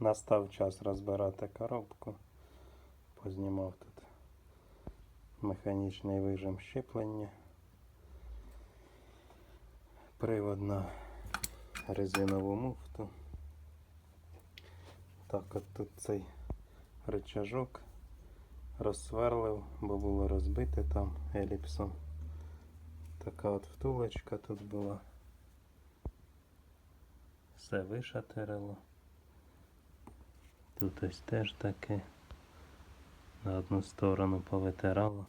Настав час розбирати коробку. Познімав тут механічний вижим щеплення. Привод на резинову муфту. Так, от тут цей рычажок розсверлив, бо було розбите там еліпсом. Така от втулочка тут була. Все вишатерило. Тут ось теж таке. На одну сторону повитирало.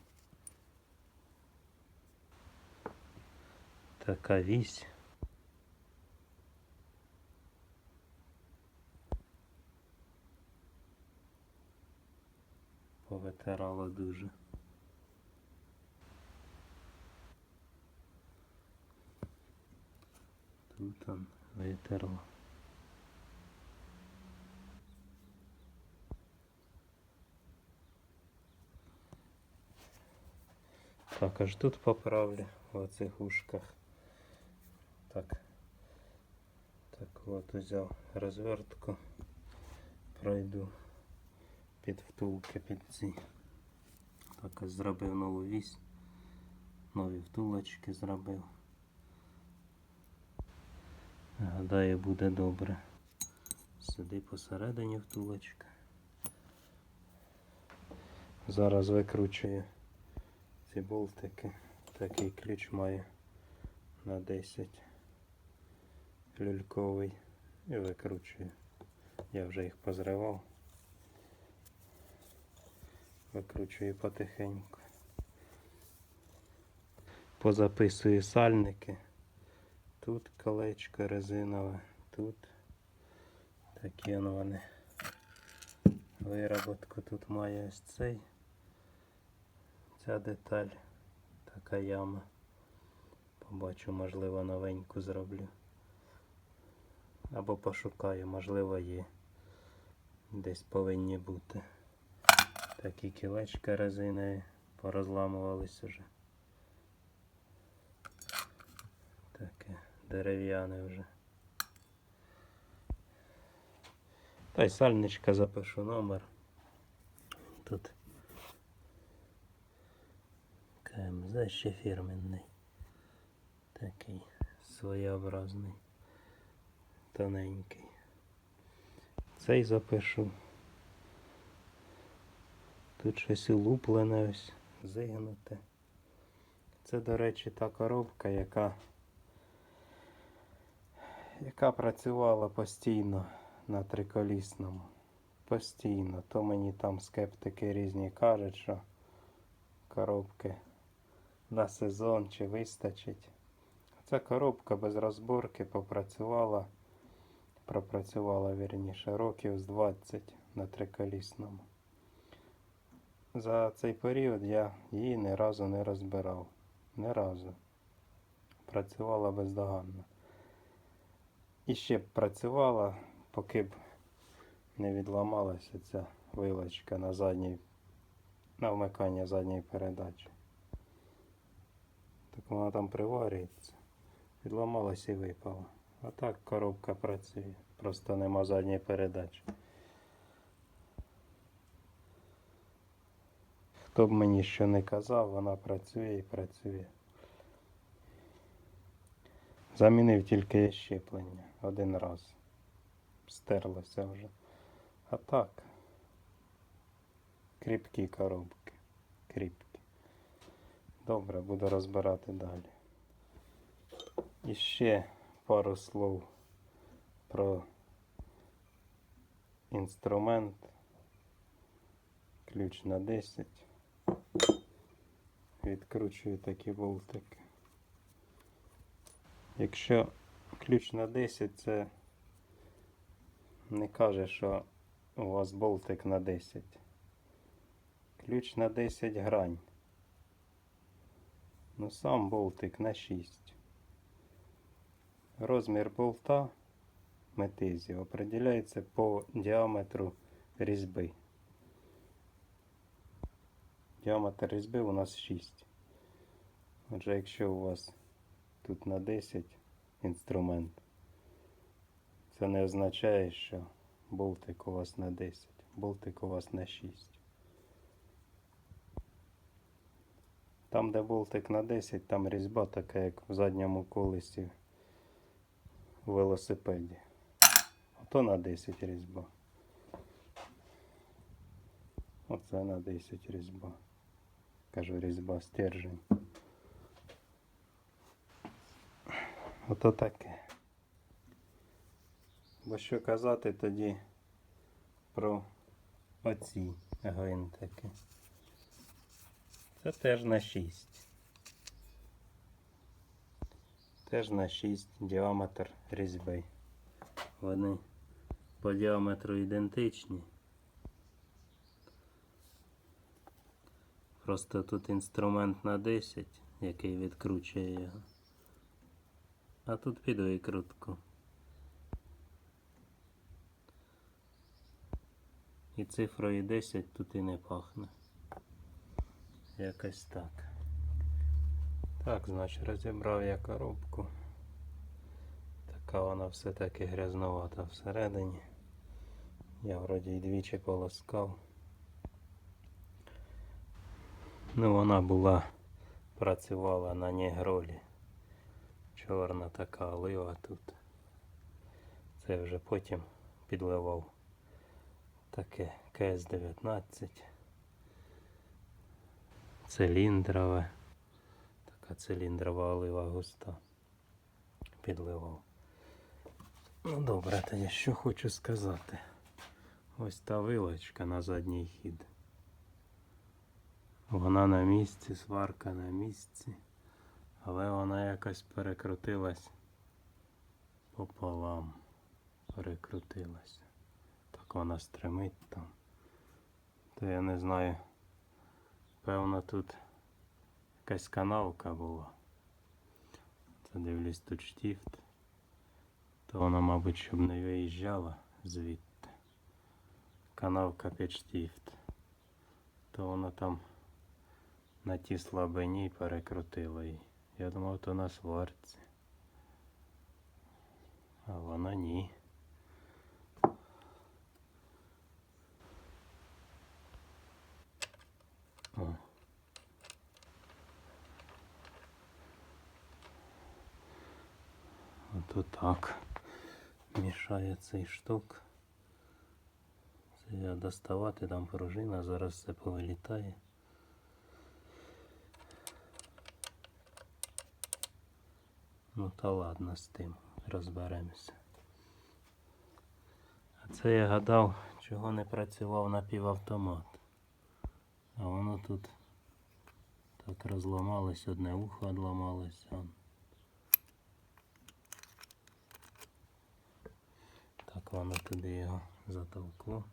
Така вісь. Повитирало дуже. Тут он витерло. Так, аж тут поправлю в оцих ушках. Так. Так от взяв розвертку. Пройду під втулки під ці. Так ось зробив нову вісь. Нові втулочки зробив. Гадаю, буде добре. Сюди посередині втулочка. Зараз викручую ці болтики. Такий ключ має на 10 люльковий і викручую. Я вже їх позривав. Викручую потихеньку. Позаписую сальники. Тут колечко резинове, тут такі он вони. Вироботку тут має ось цей. Ця деталь, така яма. Побачу, можливо, новеньку зроблю. Або пошукаю, можливо, є. Десь повинні бути. Такі кілечка резинові порозламувались уже. Таке дерев'яне вже. Та й сальничка запишу номер. Тут КМЗ ще фірменний. Такий своєобразний. Тоненький. Цей запишу. Тут щось улуплене ось, зигнуте. Це, до речі, та коробка, яка, яка працювала постійно на триколісному. Постійно. То мені там скептики різні кажуть, що коробки на сезон чи вистачить. Ця коробка без розборки попрацювала, пропрацювала вірніше років з 20 на триколісному. За цей період я її ні разу не розбирав. Ні разу. Працювала бездоганно. І ще б працювала, поки б не відламалася ця вилочка на задній, на вмикання задньої передачі. Так вона там приварюється. Відламалася і випала. А так коробка працює. Просто нема задньої передачі. Хто б мені що не казав, вона працює і працює. Замінив тільки щеплення один раз. Стерлося вже. А так. Кріпкі коробки. Кріпкі. Добре, буду розбирати далі. І ще пару слов про інструмент. Ключ на 10. Відкручую такі болтики. Якщо ключ на 10, це не каже, що у вас болтик на 10. Ключ на 10 грань. Ну сам болтик на 6. Розмір болта метизі определяється по діаметру різьби. Діаметр різьби у нас 6. Отже, якщо у вас тут на 10 інструмент, це не означає, що болтик у вас на 10, болтик у вас на 6. Там, де болтик на 10, там різьба така, як в задньому колесі в велосипеді. Ото на 10 різьба. Оце на 10 різьба. Кажу, різьба стержень. Ото таке. Бо що казати тоді про оці гвинтики. Це теж на 6. Теж на 6 діаметр різьби. Вони по діаметру ідентичні. Просто тут інструмент на 10, який відкручує його. А тут під викрутку. І цифрою 10 тут і не пахне. Якось так. Так, значить, розібрав я коробку. Така вона все-таки грязновата всередині. Я вроді й двічі полоскав. Ну, вона була, працювала на негролі. Чорна така олива тут. Це вже потім підливав таке КС-19. Циліндрове. Така циліндрова олива густа. Підливав. Ну добре, тоді що хочу сказати. Ось та вилочка на задній хід. Вона на місці, сварка на місці, але вона якось перекрутилась пополам. Перекрутилася. Так вона стримить там. То я не знаю. Певно тут якась канавка була. Це дивлюсь тут штіфт. То вона, мабуть, щоб не виїжджала звідти. Канавка під штіфт. То вона там на ті слабині перекрутила її. Я думав, то на сварці. А вона ні. Ото так мішає цей штук. Це я доставати, там пружина, зараз все повилітає. Ну та ладно з тим, розберемося. А це я гадав, чого не працював напівавтомат. А воно тут так розламалось, одне ухо одламалось. Воно туди його затовкло.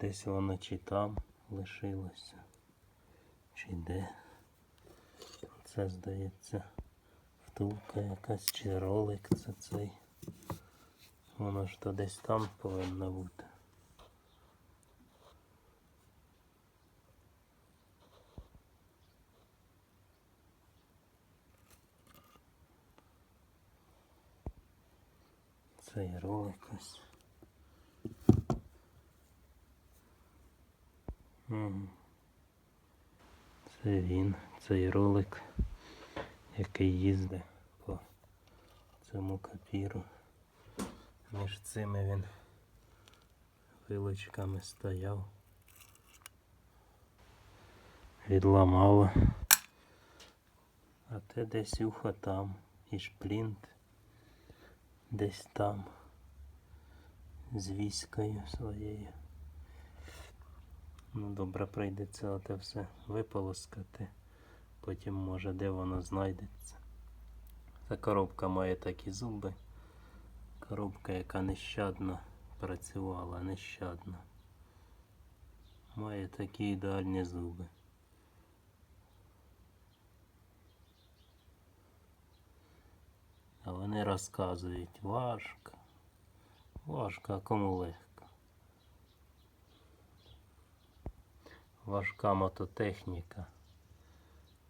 Десь воно чи там лишилося, чи де. Це здається втулка якась чи ролик це цей. Воно ж то десь там повинно бути. Цей ролик ось. Це він, цей ролик, який їздить по цьому копіру. Між цими він вилочками стояв. Відламало. А те десь ухо там і шплінт десь там з віською своєю. Ну, добре, прийдеться оте все виполоскати. Потім може де воно знайдеться. Ця коробка має такі зуби. Коробка, яка нещадно працювала, нещадно. Має такі ідеальні зуби. А вони розказують важко. Важко, а кому легко. Важка мототехніка.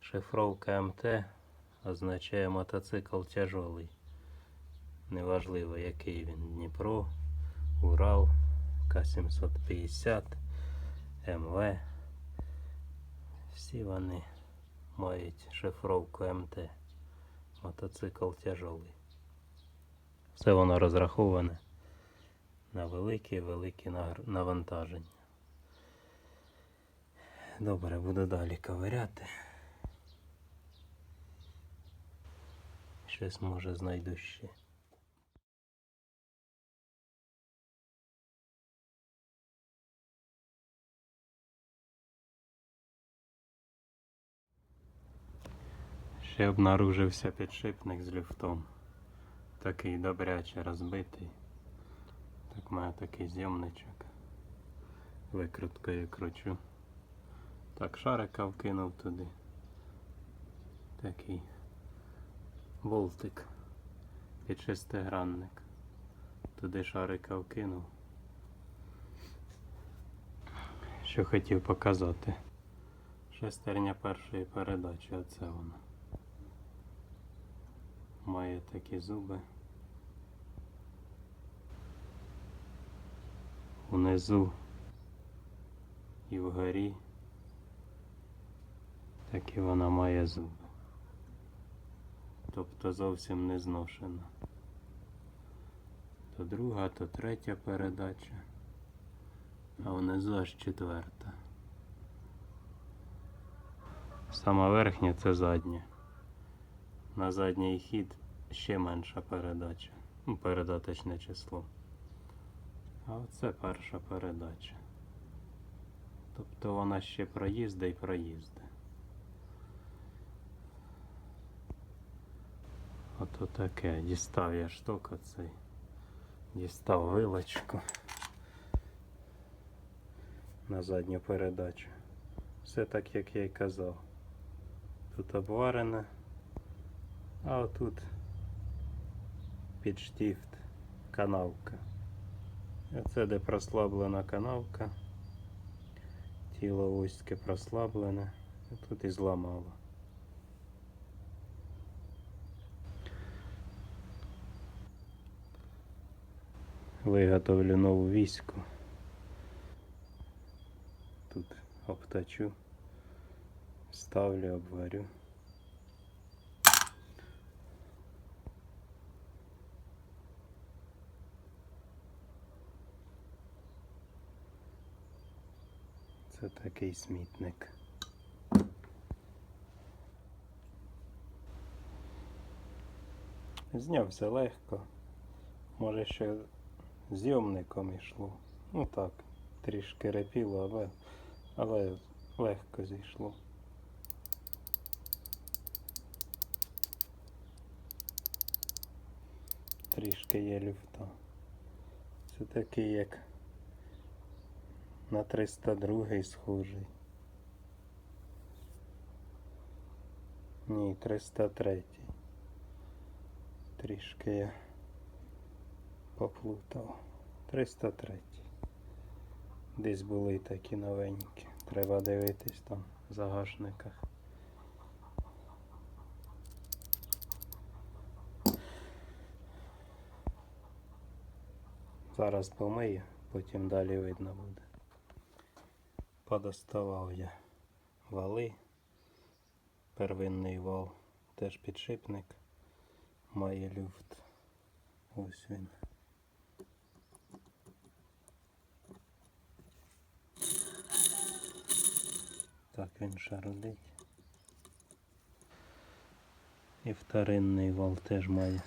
Шифровка МТ означає мотоцикл тяжелий. Неважливо який він. Дніпро, Урал, К-750, МВ. Всі вони мають шифровку МТ. Мотоцикл тяжелий. Все воно розраховане на великі-великі навантаження. Добре, буду далі ковиряти. Щось може знайду ще. Ще обнаружився підшипник з люфтом. Такий добряче розбитий. Так має такий зйомничок. Викруткою кручу. Так, шарика вкинув туди. Такий болтик під шестигранник. Туди шарика вкинув. Що хотів показати. Шестерня першої передачі, оце вона. Має такі зуби. Унизу і вгорі. Такі вона має зуби. Тобто зовсім не зношена. То друга, то третя передача, а внизу аж четверта. Сама верхня це задня. На задній хід ще менша передача. Ну, передаточне число. А оце перша передача. Тобто вона ще проїзде і проїзде. Ото таке. Дістав я штука цей. Дістав вилочку на задню передачу. Все так, як я й казав. Тут обварене, а отут під штифт канавка. Оце де прослаблена канавка. Тіло вузьке прослаблене. Тут і зламало. Виготовлю нову війську. Тут обточу, ставлю, обварю. Це такий смітник. Знявся легко. Може ще зйомником йшло. Ну так, трішки репіло, але, але легко зійшло. Трішки є люфта. Це такий як на 302 схожий. Ні, 303. Трішки я поплутав. 303. Десь були такі новенькі. Треба дивитись там в загашниках. Зараз помию, потім далі видно буде. Подоставав я вали. Первинний вал теж підшипник. Має люфт. Ось він. Так він шарудить. І вторинний вал теж має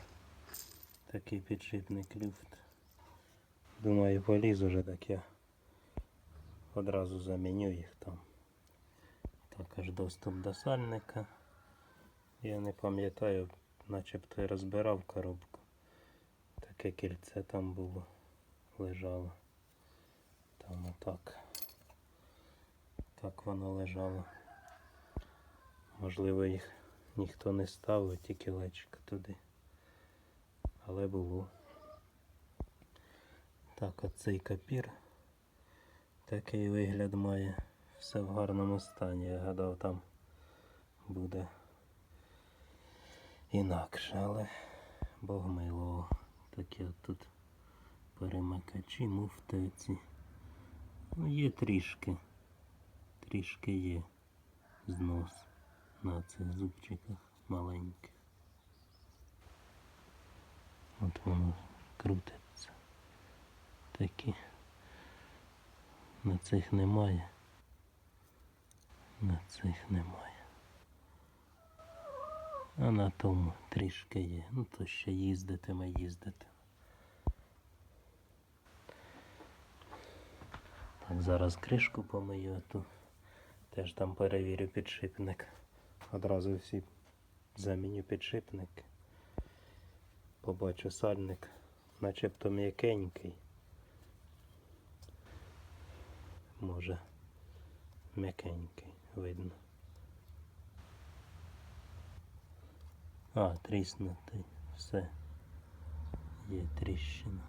такий підшипник люфт. Думаю, поліз уже так я одразу заміню їх там. Також доступ до сальника. Я не пам'ятаю, начебто я розбирав коробку. Таке кільце там було, лежало. Там отак. Так воно лежало. Можливо, їх ніхто не ставив, тільки лечка туди. Але було. Так, оцей капір. Такий вигляд має все в гарному стані. Я гадав, там буде інакше, але Бог милував. Такі от тут перемикачі, муфтеці. Ну, є трішки. Трішки є знос на цих зубчиках маленьких. От воно крутиться. Такі. На цих немає. На цих немає. А на тому трішки є. Ну то ще їздитиме, їздитиме. Так, зараз кришку помию, ту теж там перевірю підшипник. Одразу всі заміню підшипник. Побачу сальник, начебто м'якенький. Може м'якенький, видно. А, тріснутий, все. Є тріщина.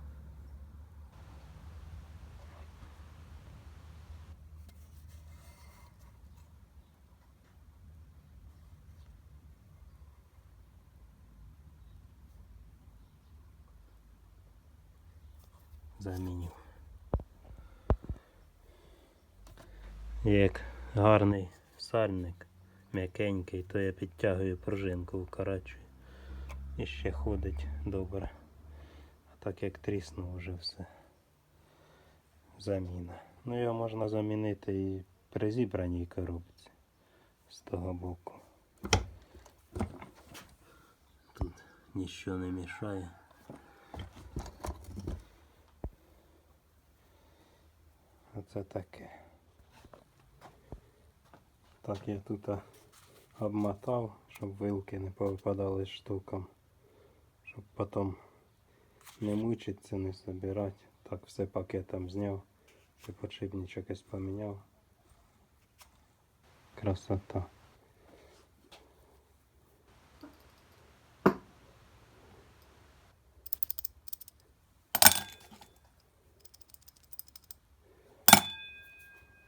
Заміню. Як гарний сальник, м'якенький, то я підтягую пружинку, вкорачую. І ще ходить добре. А так як тріснув вже все. Заміна. Ну його можна замінити і при зібраній коробці з того боку. Тут нічого не мішає. Оце таке. Так я тут обмотав, щоб вилки не повипадали штукам. Щоб потім не мучитися, не собирати. Так все пакетом зняв. І подшипничок ось поміняв. Красота.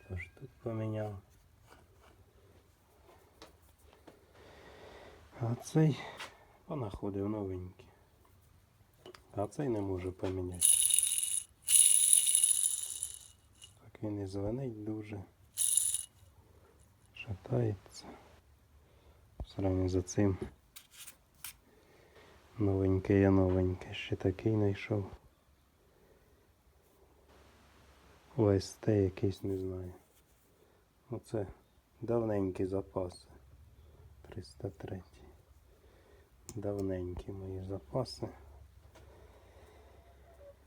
Тож тут поміняв. Цей понаходив новенький. А цей не можу поміняти. Так він і дзвонить дуже. Шатається. Сравні за цим. Новенький я новенький. Ще такий знайшов. ОСТ якийсь не знаю. Оце давненькі запаси. 303. Давненькі мої запаси.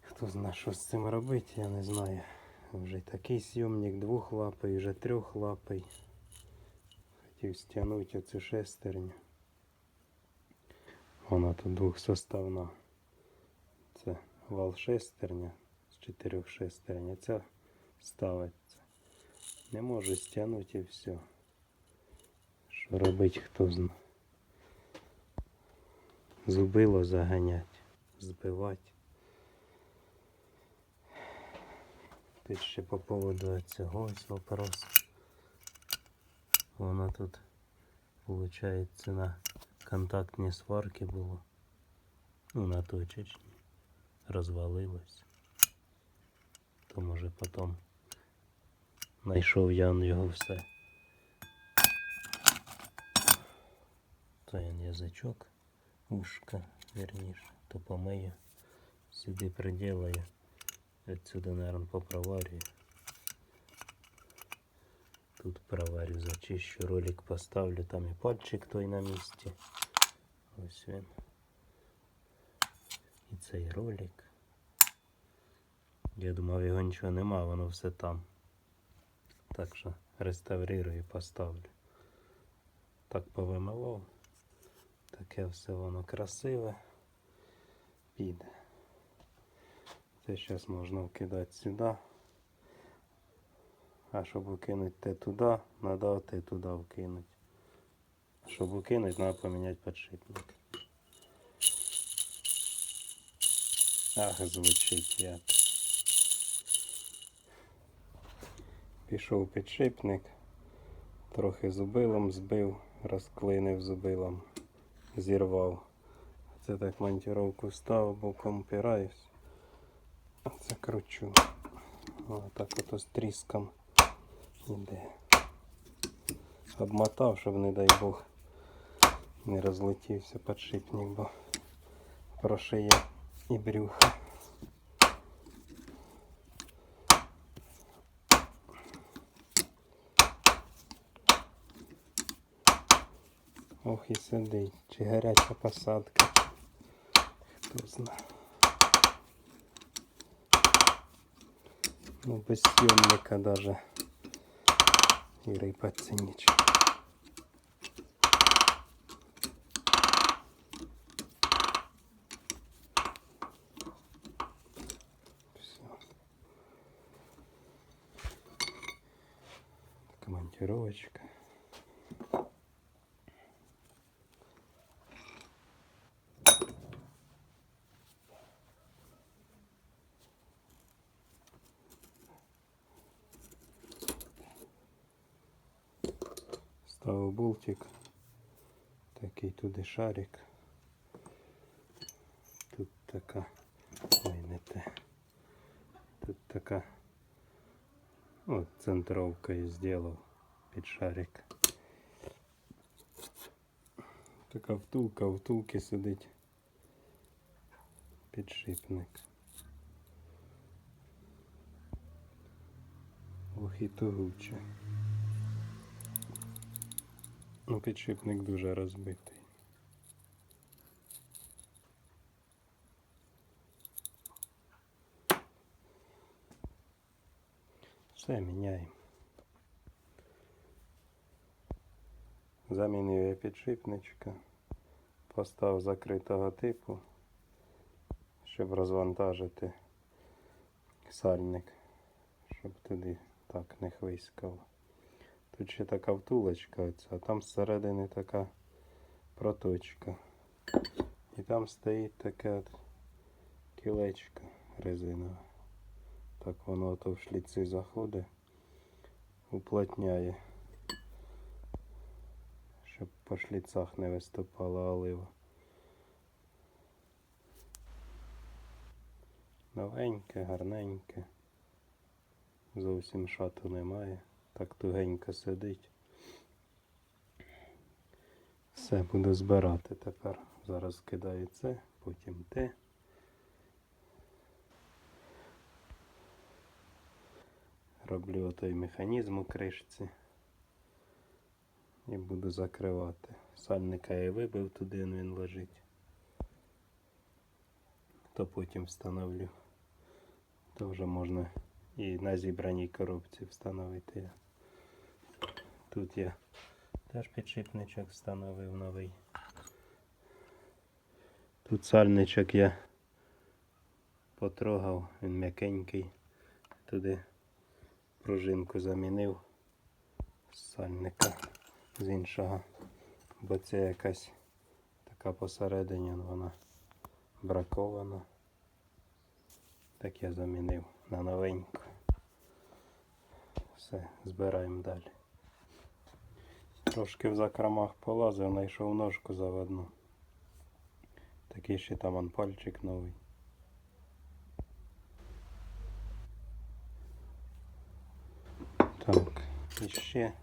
Хто знає, що з цим робити, я не знаю. Вже такий сйомник двохлапий, вже трьохлапий. Хотів стягнути оцю шестерню. Вона тут двохсоставна. Це вал шестерня з чотирьох шестерень. А ця ставиться. Не може стягнути і все. Що робить, хто знає. Зубило заганять, збивати. Тут ще по поводу цього ось вопрос. Воно тут, виходить, на контактні сварки було. Ну, на точечні. Розвалилось. То може потім знайшов я його все. Він язичок, ушка, вірніше, то помию. Сюди приділаю. Отсюда, наверное, попроварю. Тут проварю, зачищу, ролик поставлю, там і пальчик той на місці. Ось він. І цей ролик. Я думав, його нічого нема, воно все там. Так що реставрирую і поставлю. Так повимивав. Таке все воно красиве. Піде. Це зараз можна вкидати сюди. А щоб вкинути те туди, треба те туди вкинути. Щоб вкинути, треба поміняти підшипник. Ах, звучить як. Пішов підшипник, трохи зубилом збив, розклинив зубилом, зірвав. Це так монтировку став, боком опираюсь. А це кручу. О, так ото з тріском іде. Обмотав, щоб, не дай Бог, не розлетівся підшипник, бо прошиє і брюхо. І сидить. Чи гаряча посадка. Хто знає. Ну, без съемника даже и рыпаться нечего. Всё. Ставив болтик. Такий туди шарик. Тут така. Ой, не те. Тут така. От центровка і зробив під шарик. Така втулка, втулки сидить підшипник. Ох і тугуче. Ну, підшипник дуже розбитий. Все міняємо. Замінив я підшипничка, постав закритого типу, щоб розвантажити сальник, щоб туди так не хвиськало. Тут ще така втулочка оця, а там зсередини така проточка. І там стоїть таке от кілечко резинове. Так воно ото в шліці заходить, уплотняє, щоб по шліцах не виступала олива. Новеньке, гарненьке. Зовсім шату немає. Так тугенько сидить. Все, буду збирати тепер. Зараз кидаю це, потім те. Роблю отой механізм у кришці. І буду закривати. Сальника я вибив туди, він лежить. То потім встановлю. То вже можна і на зібраній коробці встановити. Тут я теж підшипничок встановив новий. Тут сальничок я потрогав, він м'якенький. Туди пружинку замінив з сальника з іншого, бо це якась така посередині вона бракована. Так я замінив на новеньку. Все, збираємо далі. Трошки в закромах полазив, знайшов ножку заводну. Такий ще там он пальчик новий. Так, і ще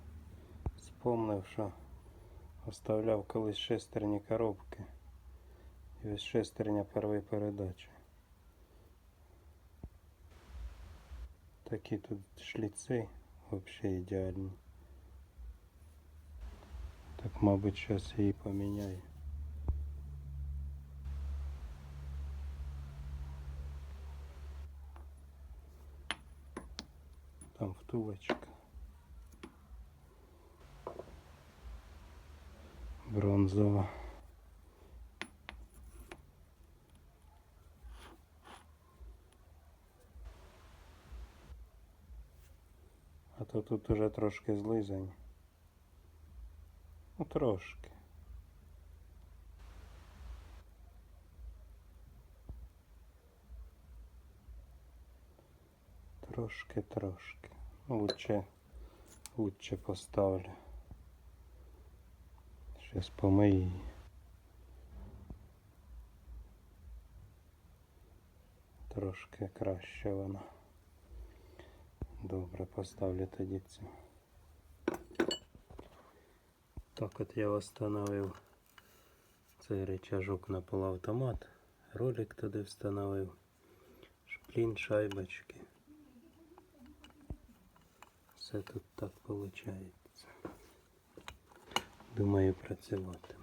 спомнив, що оставляв колись шестерні коробки. І ось шестерня першої передачі. Такі тут шліци взагалі ідеальні. Так, мабуть, зараз її поміняю. Там втулочка. Бронзова. А то тут уже трошки злизані. Ну, трошки. Трошки, трошки. Ну, лучше лучше поставлю. Щас помию її. Трошки краще вона. Добре, поставлю тоді цю. Так от я встановив цей речажок на полуавтомат. Ролик туди встановив. Шплін, шайбочки. Все тут так виходить. Думаю, працювати.